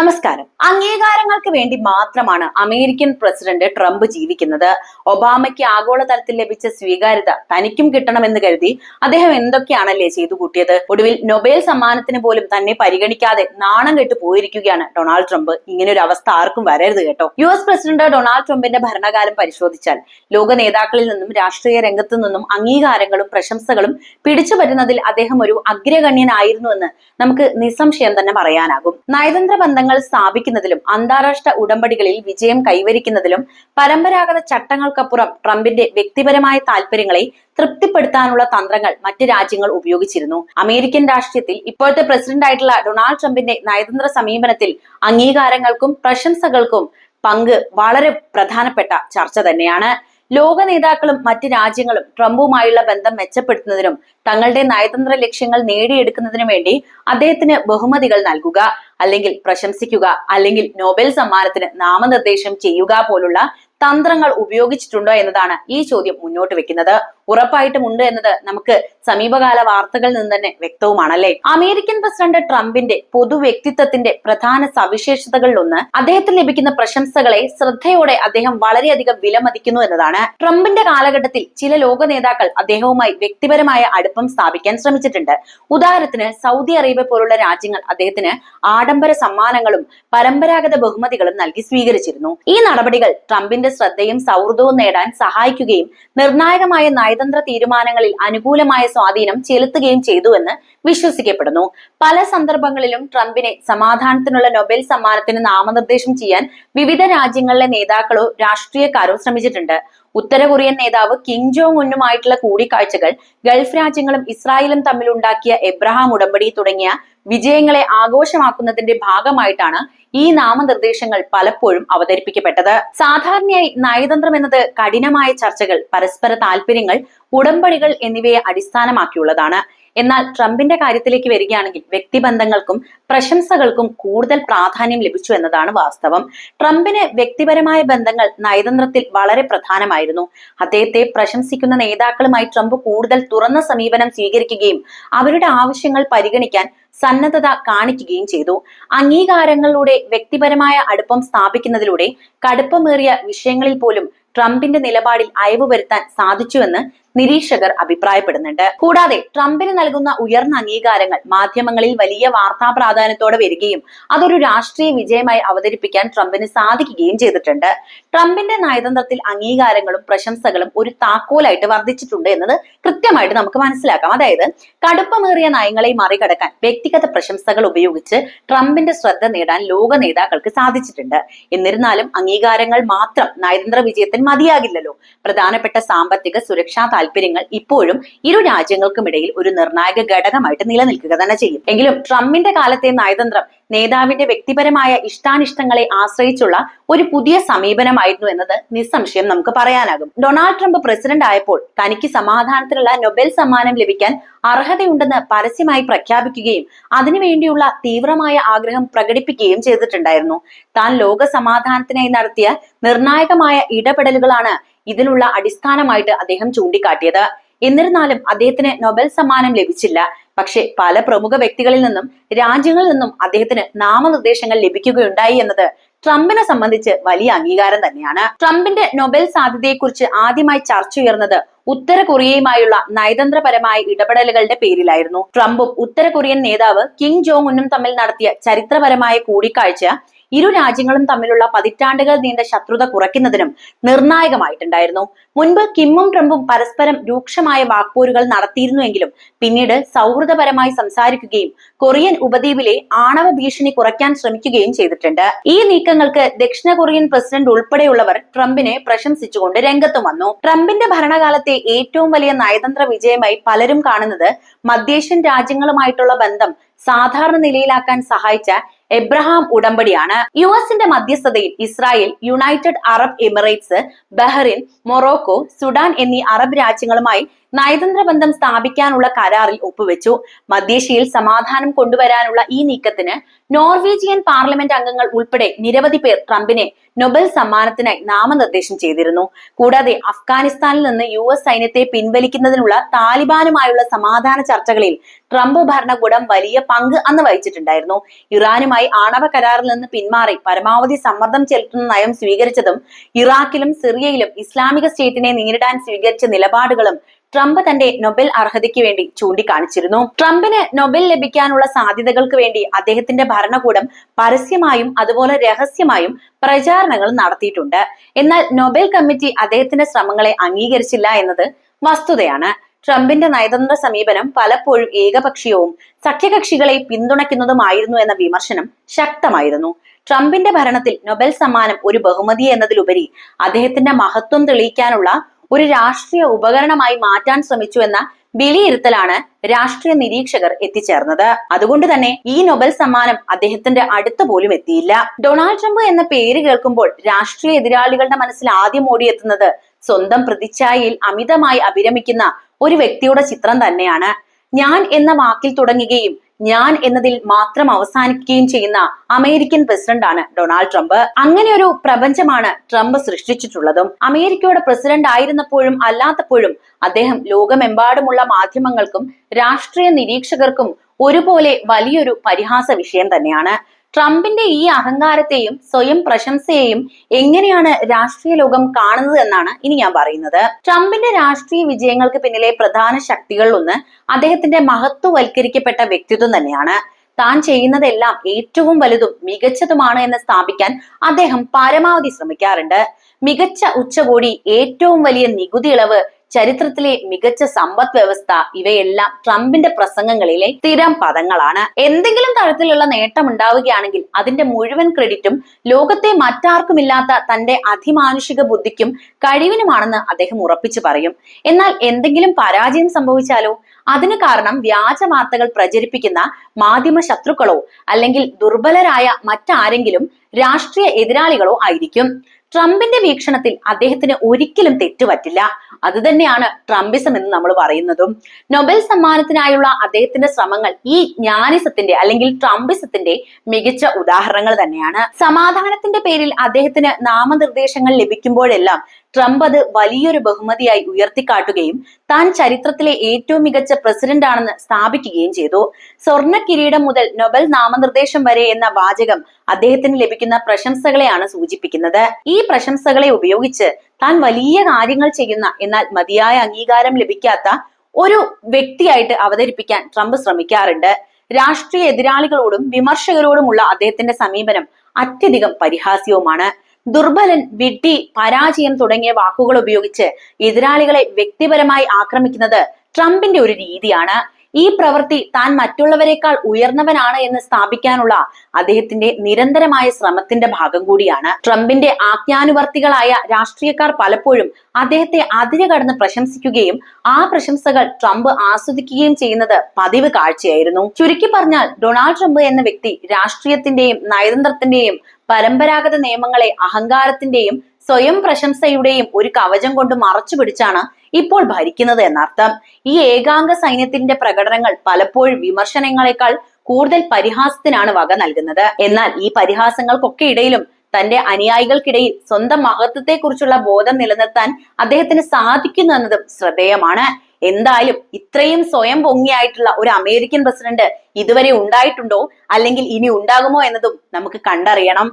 നമസ്കാരം. അംഗീകാരങ്ങൾക്ക് വേണ്ടി മാത്രമാണ് അമേരിക്കൻ പ്രസിഡന്റ് ട്രംപ് ജീവിക്കുന്നത്. ഒബാമയ്ക്ക് ആഗോളതലത്തിൽ ലഭിച്ച സ്വീകാര്യത തനിക്കും കിട്ടണമെന്ന് കരുതി അദ്ദേഹം എന്തൊക്കെയാണല്ലേ ചെയ്തു കൂട്ടിയത്? ഒടുവിൽ നൊബേൽ സമ്മാനത്തിന് പോലും തന്നെ പരിഗണിക്കാതെ നാണം കെട്ടു പോയിരിക്കുകയാണ് ഡൊണാൾഡ് ട്രംപ്. ഇങ്ങനെ ഒരു അവസ്ഥ ആർക്കും വരരുത് കേട്ടോ. യു എസ് പ്രസിഡന്റ് ഡൊണാൾഡ് ട്രംപിന്റെ ഭരണകാലം പരിശോധിച്ചാൽ ലോക നേതാക്കളിൽ നിന്നും രാഷ്ട്രീയ രംഗത്തു നിന്നും അംഗീകാരങ്ങളും പ്രശംസകളും പിടിച്ചു വരുന്നതിൽ അദ്ദേഹം ഒരു അഗ്രഗണ്യനായിരുന്നുവെന്ന് നമുക്ക് നിസ്സംശയം തന്നെ പറയാനാകും. നയതന്ത്ര ബന്ധങ്ങൾ സ്ഥാപിക്കുന്നതിലും അന്താരാഷ്ട്ര ഉടമ്പടികളിൽ വിജയം കൈവരിക്കുന്നതിലും പരമ്പരാഗത ചട്ടങ്ങൾക്കപ്പുറം ട്രംപിന്റെ വ്യക്തിപരമായ താൽപര്യങ്ങളെ തൃപ്തിപ്പെടുത്താനുള്ള തന്ത്രങ്ങൾ മറ്റ് രാജ്യങ്ങൾ ഉപയോഗിച്ചിരുന്നു. അമേരിക്കൻ രാഷ്ട്രീയത്തിൽ ഇപ്പോഴത്തെ പ്രസിഡന്റ് ആയിട്ടുള്ള ഡൊണാൾഡ് ട്രംപിന്റെ നയതന്ത്ര സമീപനത്തിൽ അംഗീകാരങ്ങൾക്കും പ്രശംസകൾക്കും പങ്ക് വളരെ പ്രധാനപ്പെട്ട ചർച്ച തന്നെയാണ്. ലോക നേതാക്കളും മറ്റ് രാജ്യങ്ങളും ട്രംപുമായുള്ള ബന്ധം മെച്ചപ്പെടുത്തുന്നതിനും തങ്ങളുടെ നയതന്ത്ര ലക്ഷ്യങ്ങൾ നേടിയെടുക്കുന്നതിനും വേണ്ടി അദ്ദേഹത്തിന് ബഹുമതികൾ നൽകുക അല്ലെങ്കിൽ പ്രശംസിക്കുക അല്ലെങ്കിൽ നോബൽ സമ്മാനത്തിന് നാമനിർദ്ദേശം ചെയ്യുക പോലുള്ള തന്ത്രങ്ങൾ ഉപയോഗിച്ചിട്ടുണ്ടോ എന്നതാണ് ഈ ചോദ്യം മുന്നോട്ട് വെക്കുന്നത്. ഉറപ്പായിട്ടും ഉണ്ട് എന്നത് നമുക്ക് സമീപകാല വാർത്തകളിൽ നിന്ന് തന്നെ വ്യക്തവുമാണല്ലേ? അമേരിക്കൻ പ്രസിഡന്റ് ട്രംപിന്റെ പൊതു വ്യക്തിത്വത്തിന്റെ പ്രധാന സവിശേഷതകളിലൊന്ന് അദ്ദേഹത്തിന് ലഭിക്കുന്ന പ്രശംസകളെ ശ്രദ്ധയോടെ അദ്ദേഹം വളരെയധികം വിലമതിക്കുന്നു എന്നതാണ്. ട്രംപിന്റെ കാലഘട്ടത്തിൽ ചില ലോക നേതാക്കൾ അദ്ദേഹവുമായി വ്യക്തിപരമായ അടുപ്പം സ്ഥാപിക്കാൻ ശ്രമിച്ചിട്ടുണ്ട്. ഉദാഹരണത്തിന് സൗദി അറേബ്യ പോലുള്ള രാജ്യങ്ങൾ അദ്ദേഹത്തിന് ആഡംബര സമ്മാനങ്ങളും പരമ്പരാഗത ബഹുമതികളും നൽകി സ്വീകരിച്ചിരുന്നു. ഈ നടപടികൾ ട്രംപിന്റെ ശ്രദ്ധയും സൗഹൃദവും നേടാൻ സഹായിക്കുകയും നിർണായകമായ നയതന്ത്ര തീരുമാനങ്ങളിൽ അനുകൂലമായ സ്വാധീനം ചെലുത്തുകയും ചെയ്തുവെന്ന് വിശ്വസിക്കപ്പെടുന്നു. പല സന്ദർഭങ്ങളിലും ട്രംപിനെ സമാധാനത്തിനുള്ള നൊബേൽ സമ്മാനത്തിന് നാമനിർദ്ദേശം ചെയ്യാൻ വിവിധ രാജ്യങ്ങളിലെ നേതാക്കളോ രാഷ്ട്രീയക്കാരോ ശ്രമിച്ചിട്ടുണ്ട്. ഉത്തര കൊറിയൻ നേതാവ് കിം ജോങ് ഉന്നുമായിട്ടുള്ള കൂടിക്കാഴ്ചകൾ ഗൾഫ് രാജ്യങ്ങളും ഇസ്രായേലും തമ്മിലുണ്ടാക്കിയ എബ്രഹാം ഉടമ്പടി തുടങ്ങിയ വിജയങ്ങളെ ആഘോഷമാക്കുന്നതിന്റെ ഭാഗമായിട്ടാണ് ഈ നാമനിർദ്ദേശങ്ങൾ പലപ്പോഴും അവതരിപ്പിക്കപ്പെട്ടത്. സാധാരണയായി നയതന്ത്രം എന്നത് കഠിനമായ ചർച്ചകൾ പരസ്പര താല്പര്യങ്ങൾ ഉടമ്പടികൾ എന്നിവയെ അടിസ്ഥാനമാക്കിയുള്ളതാണ്. എന്നാൽ ട്രംപിന്റെ കാര്യത്തിലേക്ക് വരികയാണെങ്കിൽ വ്യക്തിബന്ധങ്ങൾക്കും പ്രശംസകൾക്കും കൂടുതൽ പ്രാധാന്യം ലഭിച്ചു എന്നതാണ് വാസ്തവം. ട്രംപിന് വ്യക്തിപരമായ ബന്ധങ്ങൾ നയതന്ത്രത്തിൽ വളരെ പ്രധാനമായിരുന്നു. അദ്ദേഹത്തെ പ്രശംസിക്കുന്ന നേതാക്കളുമായി ട്രംപ് കൂടുതൽ തുറന്ന സമീപനം സ്വീകരിക്കുകയും അവരുടെ ആവശ്യങ്ങൾ പരിഗണിക്കാൻ സന്നദ്ധത കാണിക്കുകയും ചെയ്തു. അംഗീകാരങ്ങളിലൂടെ വ്യക്തിപരമായ അടുപ്പം സ്ഥാപിക്കുന്നതിലൂടെ കടുപ്പമേറിയ വിഷയങ്ങളിൽ പോലും ട്രംപിന്റെ നിലപാടിൽ അയവ് വരുത്താൻ സാധിച്ചുവെന്ന് നിരീക്ഷകർ അഭിപ്രായപ്പെടുന്നുണ്ട്. കൂടാതെ ട്രംപിന് നൽകുന്ന ഉയർന്ന അംഗീകാരങ്ങൾ മാധ്യമങ്ങളിൽ വലിയ വാർത്താ പ്രാധാന്യത്തോടെ വരികയും അതൊരു രാഷ്ട്രീയ വിജയമായി അവതരിപ്പിക്കാൻ ട്രംപിന് സാധിക്കുകയും ചെയ്തിട്ടുണ്ട്. ട്രംപിന്റെ നയതന്ത്രത്തിൽ അംഗീകാരങ്ങളും പ്രശംസകളും ഒരു താക്കോലായിട്ട് വർദ്ധിച്ചിട്ടുണ്ട് എന്നത് കൃത്യമായിട്ട് നമുക്ക് മനസ്സിലാക്കാം. അതായത് കടുപ്പമേറിയ നയങ്ങളെ മറികടക്കാൻ വ്യക്തിഗത പ്രശംസകൾ ഉപയോഗിച്ച് ട്രംപിന്റെ ശ്രദ്ധ നേടാൻ ലോക നേതാക്കൾക്ക് സാധിച്ചിട്ടുണ്ട്. എന്നിരുന്നാലും അംഗീകാരങ്ങൾ മാത്രം നയതന്ത്ര വിജയത്തിന് മതിയാകില്ലല്ലോ. പ്രധാനപ്പെട്ട സാമ്പത്തിക സുരക്ഷാ താല്പര്യങ്ങൾ ഇപ്പോഴും ഇരു രാജ്യങ്ങൾക്കുമിടയിൽ ഒരു നിർണായക ഘടകമായിട്ട് നിലനിൽക്കുക തന്നെ ചെയ്യും. എങ്കിലും ട്രംപിന്റെ കാലത്തെ നയതന്ത്രം നേതാവിന്റെ വ്യക്തിപരമായ ഇഷ്ടാനിഷ്ടങ്ങളെ ആശ്രയിച്ചുള്ള ഒരു പുതിയ സമീപനമായിരുന്നു എന്നത് നിസ്സംശയം നമുക്ക് പറയാനാകും. ഡൊണാൾഡ് ട്രംപ് പ്രസിഡന്റ് ആയപ്പോൾ തനിക്ക് സമാധാനത്തിനുള്ള നൊബേൽ സമ്മാനം ലഭിക്കാൻ അർഹതയുണ്ടെന്ന് പരസ്യമായി പ്രഖ്യാപിക്കുകയും അതിനുവേണ്ടിയുള്ള തീവ്രമായ ആഗ്രഹം പ്രകടിപ്പിക്കുകയും ചെയ്തിട്ടുണ്ടായിരുന്നു. താൻ ലോക സമാധാനത്തിനായി നടത്തിയ നിർണായകമായ ഇടപെടലുകളാണ് ഇതിനുള്ള അടിസ്ഥാനമായിട്ട് അദ്ദേഹം ചൂണ്ടിക്കാട്ടിയത്. എന്നിരുന്നാലും അദ്ദേഹത്തിന് നൊബേൽ സമ്മാനം ലഭിച്ചില്ല. പക്ഷേ പല പ്രമുഖ വ്യക്തികളിൽ നിന്നും രാജ്യങ്ങളിൽ നിന്നും അദ്ദേഹത്തിന് നാമനിർദ്ദേശങ്ങൾ ലഭിക്കുകയുണ്ടായി എന്നത് ട്രംപിനെ സംബന്ധിച്ച് വലിയ അംഗീകാരം തന്നെയാണ്. ട്രംപിന്റെ നൊബേൽ സാധ്യതയെക്കുറിച്ച് ആദ്യമായി ചർച്ച ഉയർന്നത് ഉത്തര കൊറിയയുമായുള്ള നയതന്ത്രപരമായ ഇടപെടലുകളുടെ പേരിലായിരുന്നു. ട്രംപും ഉത്തര കൊറിയൻ നേതാവ് കിം ജോങ് ഉന്നും തമ്മിൽ നടത്തിയ ചരിത്രപരമായ കൂടിക്കാഴ്ച ഇരു രാജ്യങ്ങളും തമ്മിലുള്ള പതിറ്റാണ്ടുകൾ നീണ്ട ശത്രുത കുറയ്ക്കുന്നതിനും നിർണായകമായിട്ടുണ്ടായിരുന്നു. മുൻപ് കിമ്മും ട്രംപും പരസ്പരം രൂക്ഷമായ വാക്പോരുകൾ നടത്തിയിരുന്നുവെങ്കിലും പിന്നീട് സൗഹൃദപരമായി സംസാരിക്കുകയും കൊറിയൻ ഉപദ്വീപിലെ ആണവ ഭീഷണി കുറയ്ക്കാൻ ശ്രമിക്കുകയും ചെയ്തിട്ടുണ്ട്. ഈ നീക്കങ്ങൾക്ക് ദക്ഷിണ കൊറിയൻ പ്രസിഡന്റ് ഉൾപ്പെടെയുള്ളവർ ട്രംപിനെ പ്രശംസിച്ചുകൊണ്ട് രംഗത്തും വന്നു. ട്രംപിന്റെ ഭരണകാലത്തെ ഏറ്റവും വലിയ നയതന്ത്ര വിജയമായി പലരും കാണുന്നത് മധ്യേഷ്യൻ രാജ്യങ്ങളുമായിട്ടുള്ള ബന്ധം സാധാരണ നിലയിലാക്കാൻ സഹായിച്ച എബ്രഹാം ഉടമ്പടിയാണ് യു എസിന്റെ മധ്യസ്ഥതയിൽ Israel United Arab Emirates Bahrain Morocco Sudan എന്നീ അറബ് രാജ്യങ്ങളുമായി നയതന്ത്ര ബന്ധം സ്ഥാപിക്കാനുള്ള കരാറിൽ ഒപ്പുവെച്ചു. മധ്യേഷ്യയിൽ സമാധാനം കൊണ്ടുവരാനുള്ള ഈ നീക്കത്തിന് നോർവീജിയൻ പാർലമെന്റ് അംഗങ്ങൾ ഉൾപ്പെടെ നിരവധി പേർ ട്രംപിനെ നൊബൽ സമ്മാനത്തിനായി നാമനിർദ്ദേശം ചെയ്തിരുന്നു. കൂടാതെ അഫ്ഗാനിസ്ഥാനിൽ നിന്ന് യു എസ് സൈന്യത്തെ പിൻവലിക്കുന്നതിനുള്ള താലിബാനുമായുള്ള സമാധാന ചർച്ചകളിൽ ട്രംപ് ഭരണകൂടം വലിയ പങ്ക് അന്ന് വഹിച്ചിട്ടുണ്ടായിരുന്നു. ഇറാനുമായി ആണവ കരാറിൽ നിന്ന് പിന്മാറി പരമാവധി സമ്മർദ്ദം ചെലുത്തുന്ന നയം സ്വീകരിച്ചതും ഇറാഖിലും സിറിയയിലും ഇസ്ലാമിക സ്റ്റേറ്റിനെ നേരിടാൻ സ്വീകരിച്ച നിലപാടുകളും ട്രംപ് തന്റെ നൊബേൽ അർഹതയ്ക്ക് വേണ്ടി ചൂണ്ടിക്കാണിച്ചിരുന്നു. ട്രംപിന് നൊബേൽ ലഭിക്കാനുള്ള സാധ്യതകൾക്ക് വേണ്ടി അദ്ദേഹത്തിന്റെ ഭരണകൂടം പരസ്യമായും അതുപോലെ രഹസ്യമായും പ്രചാരണങ്ങൾ നടത്തിയിട്ടുണ്ട്. എന്നാൽ നൊബേൽ കമ്മിറ്റി അദ്ദേഹത്തിന്റെ ശ്രമങ്ങളെ അംഗീകരിച്ചില്ല എന്നത് വസ്തുതയാണ്. ട്രംപിന്റെ നയതന്ത്ര സമീപനം പലപ്പോഴും ഏകപക്ഷീയവും സഖ്യകക്ഷികളെ പിന്തുണയ്ക്കുന്നതുമായിരുന്നു എന്ന വിമർശനം ശക്തമായിരുന്നു. ട്രംപിന്റെ ഭരണത്തിൽ നൊബേൽ സമ്മാനം ഒരു ബഹുമതി എന്നതിലുപരി അദ്ദേഹത്തിന്റെ മഹത്വം തെളിയിക്കാനുള്ള ഒരു രാഷ്ട്രീയ ഉപകരണമായി മാറ്റാൻ ശ്രമിച്ചു എന്ന വിലയിരുത്തലാണ് രാഷ്ട്രീയ നിരീക്ഷകർ എത്തിച്ചേർന്നത്. അതുകൊണ്ട് തന്നെ ഈ നൊബൽ സമ്മാനം അദ്ദേഹത്തിന്റെ അടുത്ത് പോലും എത്തിയില്ല. ഡൊണാൾഡ് ട്രംപ് എന്ന പേര് കേൾക്കുമ്പോൾ രാഷ്ട്രീയ എതിരാളികളുടെ മനസ്സിൽ ആദ്യം ഓടിയെത്തുന്നത് സ്വന്തം പ്രതിച്ഛായയിൽ അമിതമായി അഭിരമിക്കുന്ന ഒരു വ്യക്തിയുടെ ചിത്രം തന്നെയാണ്. ഞാൻ എന്ന വാക്കിൽ തുടങ്ങുകയും ഞാൻ എന്നതിൽ മാത്രം അവസാനിക്കുകയും ചെയ്യുന്ന അമേരിക്കൻ പ്രസിഡന്റാണ് ഡൊണാൾഡ് ട്രംപ്. അങ്ങനെ ഒരു പ്രപഞ്ചമാണ് ട്രംപ് സൃഷ്ടിച്ചിട്ടുള്ളതും. അമേരിക്കയുടെ പ്രസിഡന്റ് ആയിരുന്നപ്പോഴും അല്ലാത്തപ്പോഴും അദ്ദേഹം ലോകമെമ്പാടുമുള്ള മാധ്യമങ്ങൾക്കും രാഷ്ട്രീയ നിരീക്ഷകർക്കും ഒരുപോലെ വലിയൊരു പരിഹാസ വിഷയം തന്നെയാണ്. ട്രംപിന്റെ ഈ അഹങ്കാരത്തെയും സ്വയം പ്രശംസയെയും എങ്ങനെയാണ് രാഷ്ട്രീയ ലോകം കാണുന്നത് എന്നാണ് ഇനി ഞാൻ പറയുന്നത്. ട്രംപിന്റെ രാഷ്ട്രീയ വിജയങ്ങൾക്ക് പിന്നിലെ പ്രധാന ശക്തികളിലൊന്ന് അദ്ദേഹത്തിന്റെ മഹത്വവൽക്കരിക്കപ്പെട്ട വ്യക്തിത്വം തന്നെയാണ്. താൻ ചെയ്യുന്നതെല്ലാം ഏറ്റവും വലുതും മികച്ചതുമാണ് എന്ന് സ്ഥാപിക്കാൻ അദ്ദേഹം പരമാവധി ശ്രമിക്കാറുണ്ട്. മികച്ച ഉച്ചകോടി ഏറ്റവും വലിയ നികുതി ഇളവ് ചരിത്രത്തിലെ മികച്ച സമ്പദ് വ്യവസ്ഥ ഇവയെല്ലാം ട്രംപിന്റെ പ്രസംഗങ്ങളിലെ സ്ഥിരം പദങ്ങളാണ്. എന്തെങ്കിലും തരത്തിലുള്ള നേട്ടം ഉണ്ടാവുകയാണെങ്കിൽ അതിന്റെ മുഴുവൻ ക്രെഡിറ്റും ലോകത്തെ മറ്റാർക്കുമില്ലാത്ത തന്റെ അതിമാനുഷിക ബുദ്ധിക്കും കഴിവിനുമാണെന്ന് അദ്ദേഹം ഉറപ്പിച്ചു പറയും. എന്നാൽ എന്തെങ്കിലും പരാജയം സംഭവിച്ചാലോ? അതിന് കാരണം വ്യാജ വാർത്തകൾ പ്രചരിപ്പിക്കുന്ന മാധ്യമ ശത്രുക്കളോ അല്ലെങ്കിൽ ദുർബലരായ മറ്റാരെങ്കിലും രാഷ്ട്രീയ എതിരാളികളോ ആയിരിക്കും. ട്രംപിന്റെ വീക്ഷണത്തിൽ അദ്ദേഹത്തിന് ഒരിക്കലും തെറ്റുപറ്റില്ല. അത് തന്നെയാണ് ട്രംപിസം എന്ന് നമ്മൾ പറയുന്നതും. നൊബൽ സമ്മാനത്തിനായുള്ള അദ്ദേഹത്തിന്റെ ശ്രമങ്ങൾ ഈ ജ്ഞാനിസത്തിന്റെ അല്ലെങ്കിൽ ട്രംപിസത്തിന്റെ മികച്ച ഉദാഹരണങ്ങൾ തന്നെയാണ്. സമാധാനത്തിന്റെ പേരിൽ അദ്ദേഹത്തിന് നാമനിർദ്ദേശങ്ങൾ ലഭിക്കുമ്പോഴെല്ലാം ട്രംപ് അത് വലിയൊരു ബഹുമതിയായി ഉയർത്തിക്കാട്ടുകയും താൻ ചരിത്രത്തിലെ ഏറ്റവും മികച്ച പ്രസിഡന്റ് ആണെന്ന് സ്ഥാപിക്കുകയും ചെയ്തു. സ്വർണ കിരീടം മുതൽ നൊബൽ നാമനിർദ്ദേശം വരെ എന്ന വാചകം അദ്ദേഹത്തിന് ലഭിക്കുന്ന പ്രശംസകളെയാണ് സൂചിപ്പിക്കുന്നത്. ഈ പ്രശംസകളെ ഉപയോഗിച്ച് താൻ വലിയ കാര്യങ്ങൾ ചെയ്യുന്ന എന്നാൽ മതിയായ അംഗീകാരം ലഭിക്കാത്ത ഒരു വ്യക്തിയായിട്ട് അവതരിപ്പിക്കാൻ ട്രംപ് ശ്രമിക്കാറുണ്ട്. രാഷ്ട്രീയ എതിരാളികളോടും വിമർശകരോടുമുള്ള അദ്ദേഹത്തിന്റെ സമീപനം അത്യധികം പരിഹാസ്യവുമാണ്. ദുർബലൻ വിഡ്ഢി പരാജയം തുടങ്ങിയ വാക്കുകൾ ഉപയോഗിച്ച് എതിരാളികളെ വ്യക്തിപരമായി ആക്രമിക്കുന്നത് ട്രംപിന്റെ ഒരു രീതിയാണ്. ഈ പ്രവൃത്തി താൻ മറ്റുള്ളവരെക്കാൾ ഉയർന്നവനാണ് എന്ന് സ്ഥാപിക്കാനുള്ള അദ്ദേഹത്തിന്റെ നിരന്തരമായ ശ്രമത്തിന്റെ ഭാഗം കൂടിയാണ്. ട്രംപിന്റെ ആജ്ഞാനുവർത്തികളായ രാഷ്ട്രീയക്കാർ പലപ്പോഴും അദ്ദേഹത്തെ അതിരുകടന്ന് പ്രശംസിക്കുകയും ആ പ്രശംസകൾ ട്രംപ് ആസ്വദിക്കുകയും ചെയ്യുന്നത് പതിവ് കാഴ്ചയായിരുന്നു. ചുരുക്കി പറഞ്ഞാൽ ഡൊണാൾഡ് ട്രംപ് എന്ന വ്യക്തി രാഷ്ട്രീയത്തിന്റെയും നയതന്ത്രത്തിന്റെയും പരമ്പരാഗത നിയമങ്ങളെ അഹങ്കാരത്തിന്റെയും സ്വയം പ്രശംസയുടെയും ഒരു കവചം കൊണ്ട് മറച്ചു പിടിച്ചാണ് ഇപ്പോൾ ഭരിക്കുന്നത് എന്നർത്ഥം. ഈ ഏകാംഗ സൈന്യത്തിന്റെ പ്രകടനങ്ങൾ പലപ്പോഴും വിമർശനങ്ങളെക്കാൾ കൂടുതൽ പരിഹാസത്തിനാണ് വക നൽകുന്നത്. എന്നാൽ ഈ പരിഹാസങ്ങൾക്കൊക്കെ ഇടയിലും തന്റെ അനുയായികൾക്കിടയിൽ സ്വന്തം മഹത്വത്തെക്കുറിച്ചുള്ള ബോധം നിലനിർത്താൻ അദ്ദേഹത്തിന് സാധിക്കുന്നു എന്നതും ശ്രദ്ധേയമാണ്. എന്തായാലും ഇത്രയും സ്വയം പൊങ്ങിയായിട്ടുള്ള ഒരു അമേരിക്കൻ പ്രസിഡന്റ് ഇതുവരെ ഉണ്ടായിട്ടുണ്ടോ? അല്ലെങ്കിൽ ഇനി ഉണ്ടാകുമോ എന്നതും നമുക്ക് കണ്ടറിയണം.